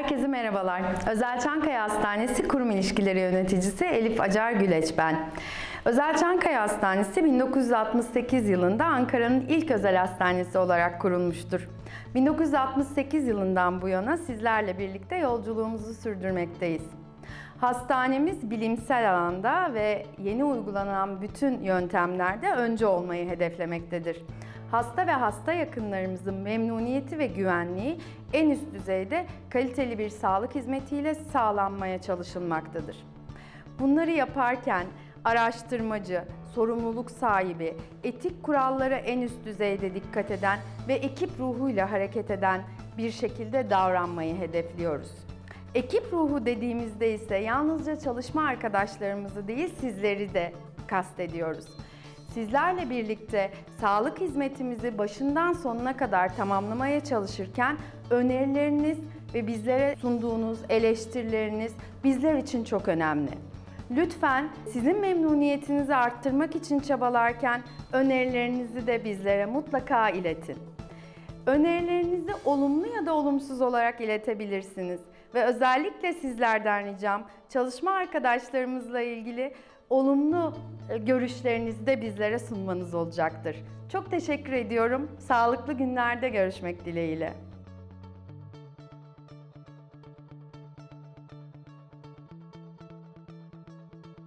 Herkese merhabalar. Özel Çankaya Hastanesi Kurum İlişkileri Yöneticisi Elif Acar Güleç ben. Özel Çankaya Hastanesi 1968 yılında Ankara'nın ilk özel hastanesi olarak kurulmuştur. 1968 yılından bu yana sizlerle birlikte yolculuğumuzu sürdürmekteyiz. Hastanemiz bilimsel alanda ve yeni uygulanan bütün yöntemlerde önce olmayı hedeflemektedir. Hasta ve hasta yakınlarımızın memnuniyeti ve güvenliği en üst düzeyde kaliteli bir sağlık hizmetiyle sağlanmaya çalışılmaktadır. Bunları yaparken araştırmacı, sorumluluk sahibi, etik kurallara en üst düzeyde dikkat eden ve ekip ruhuyla hareket eden bir şekilde davranmayı hedefliyoruz. Ekip ruhu dediğimizde ise yalnızca çalışma arkadaşlarımızı değil sizleri de kastediyoruz. Sizlerle birlikte sağlık hizmetimizi başından sonuna kadar tamamlamaya çalışırken önerileriniz ve bizlere sunduğunuz eleştirileriniz bizler için çok önemli. Lütfen sizin memnuniyetinizi arttırmak için çabalarken önerilerinizi de bizlere mutlaka iletin. Önerilerinizi olumlu ya da olumsuz olarak iletebilirsiniz. Ve özellikle sizlerden ricam çalışma arkadaşlarımızla ilgili olumlu e, görüşlerinizi de bizlere sunmanız olacaktır. Çok teşekkür ediyorum. Sağlıklı günlerde görüşmek dileğiyle.